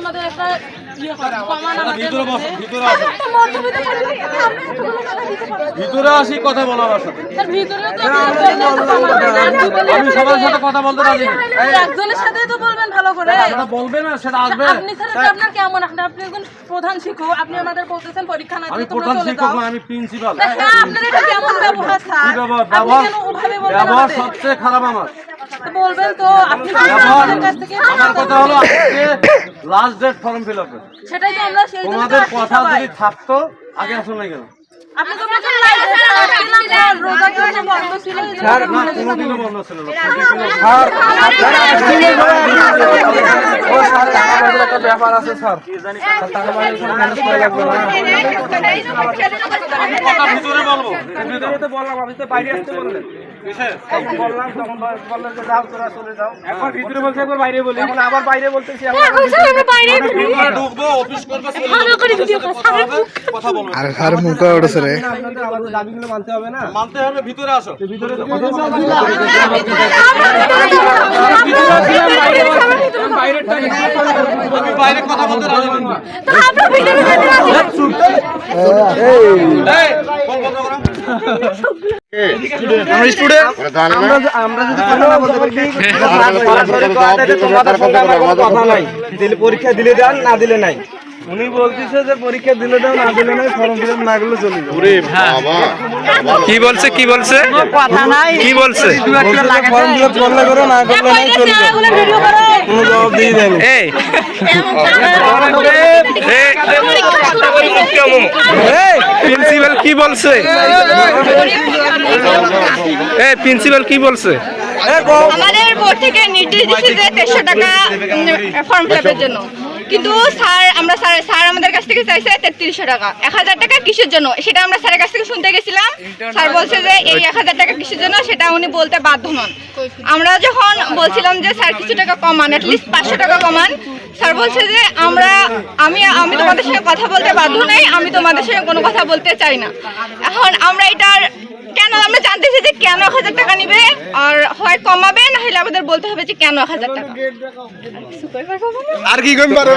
আমাদের একটা ইয়ে করেন, কমান আমাদের ভিতরে বসো মধ্যে। ভিতরে আসো। কথা বলো আমার সাথে। স্যার, ভিতরেও তো আমি সবার সাথে কথা বলতে রাজি। একজনের সাথে তো বলবেন ভালো করে। সেটা বলবে না সেটা আসবে। আপনি স্যার আপনার কেমন? আপনি আপনি একজন প্রধান শিক্ষক আপনি আমাদের বলতেছেন পরীক্ষা না দিয়ে তোমরা প্রধান চলে শিক্ষক যাও। আমি প্রিন্সিপাল হ্যাঁ, আপনার এটা কেমন ব্যবহার স্যার? বলবেন? সবচেয়ে খারাপ আমার। বলবেন তো আপনি কাছ থেকে আমার কথা হলো আজকে last date form fill up সেটাই তো আমরা সেই তোমাদের কথা যদি থাকতো আগে আসলে গেল কেন আপনি তো বলছেন লাইভে রোজা কিন্তু বন্ধ ছিল স্যার না কোনোদিনও বন্ধ ছিল না ও স্যার টাকা পয়সার একটা ব্যাপার আছে স্যার। স্যার, টাকা পয়সা ম্যানেজ করে লাগবে না ভিতরে বলব। বললাম আপনি তো বাইরে আসতে বললেন। বললাম তখন বললেন যে যাও তোরা চলে যাও। এখন ভিতরে বলছে একবার বাইরে বলি। এখন আবার বাইরে বলতেছি ঢুকবো অফিস করবে কথা বলব আর আর মুখ উঠেছে রে আমাদের দাবিগুলো মানতে হবে না? মানতে হবে ভিতরে আসো। ভিতরে তো কথা আমি বাইরে কথা বলতে রাজি নই এই ফোন বন্ধ করো আমরা যে- আমরা যদি কথা না বলতে পারি সরাসরি কথা দিলে তোমাদের সঙ্গে আমার কোনো কথা নাই দিলে পরীক্ষা দিলে দেন না দিলে নাই উনি বলতেছে যে পরীক্ষা দিলে দাও না দিলে ফর্ম ফিল না করলে চলে কি বলছে কি বলছে? কি বলছে? ফর্ম ফিল করলে করো না। করলে চলে কোনো জবাব দিয়ে দেয়নি এই প্রিন্সিপাল কি বলছে? এই, প্রিন্সিপাল কি বলছে? আমাদের বোর্ড থেকে নির্দেশ দিচ্ছে যে দেড়শো টাকা ফর্ম ফিল জন্য। কিন্তু স্যার আমরা স্যার স্যার আমাদের কাছ থেকে চাইছে তেত্রিশশো টাকা। এক হাজার টাকা কিসের জন্য? সেটা আমরা স্যারের কাছ থেকে শুনতে গেছিলাম। স্যার বলছে যে এই এক হাজার টাকা কিসের জন্য? সেটা উনি বলতে বাধ্য নন আমরা যখন বলছিলাম যে স্যার কিছু টাকা কমান অ্যাটলিস্ট পাঁচশো টাকা কমান। স্যার বলছে যে আমরা আমি আমি তোমাদের সঙ্গে কথা বলতে বাধ্য নই আমি তোমাদের সঙ্গে কোনো কথা বলতে চাই না। এখন আমরা এটার কেন? আমরা জানতেছি যে কেন এক হাজার টাকা নিবে? আর হয় কমাবে না হলে আমাদের বলতে হবে যে কেন এক হাজার টাকা? আর কি কম পারো?